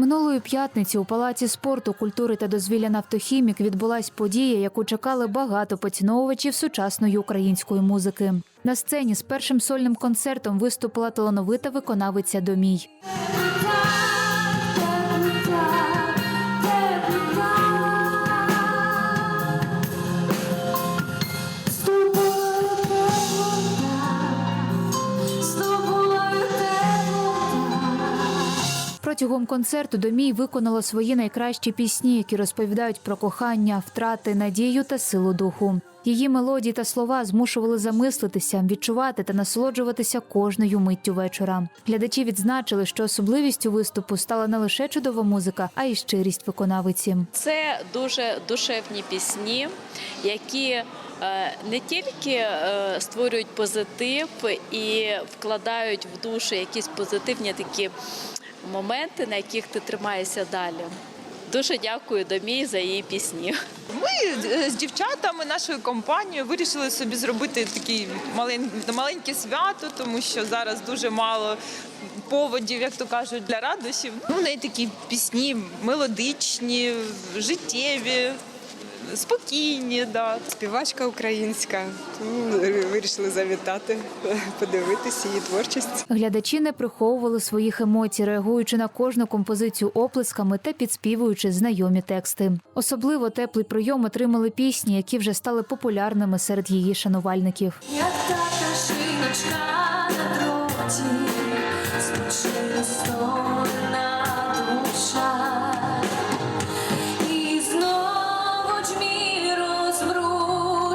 Минулої п'ятниці у палаці спорту, культури та дозвілля «Нафтохімік» відбулась подія, яку чекали багато поціновувачів сучасної української музики. На сцені з першим сольним концертом виступила талановита виконавиця Домій. Протягом концерту Домій виконала свої найкращі пісні, які розповідають про кохання, втрати, надію та силу духу. Її мелодії та слова змушували замислитися, відчувати та насолоджуватися кожною миттю вечора. Глядачі відзначили, що особливістю виступу стала не лише чудова музика, а й щирість виконавиці. Це дуже душевні пісні, які е, не тільки е, створюють позитив і вкладають в душу якісь позитивні такі моменти, на яких ти тримаєшся далі. Дуже дякую Домі за її пісні. Ми е, з дівчатами, нашою компанією, вирішили собі зробити таке маленьке свято, тому що зараз дуже мало поводів, як то кажуть, для радощів. Ну, неї такі пісні мелодичні, життєві, спокійні. Да. Співачка українська, тому вирішили завітати, подивитися її творчість. Глядачі не приховували своїх емоцій, реагуючи на кожну композицію оплесками та підспівуючи знайомі тексти. Особливо теплий прийом отримали пісні, які вже стали популярними серед її шанувальників. Як та шиночка на дроті,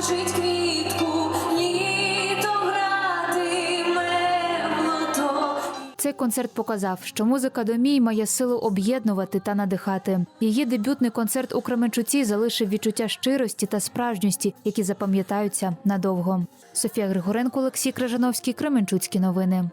розмружить квітку, гратиме. Цей концерт показав, що музика Домій має силу об'єднувати та надихати. Її дебютний концерт у Кременчуці залишив відчуття щирості та справжньості, які запам'ятаються надовго. Софія Григоренко, Олексій Крижановський, Кременчуцькі новини.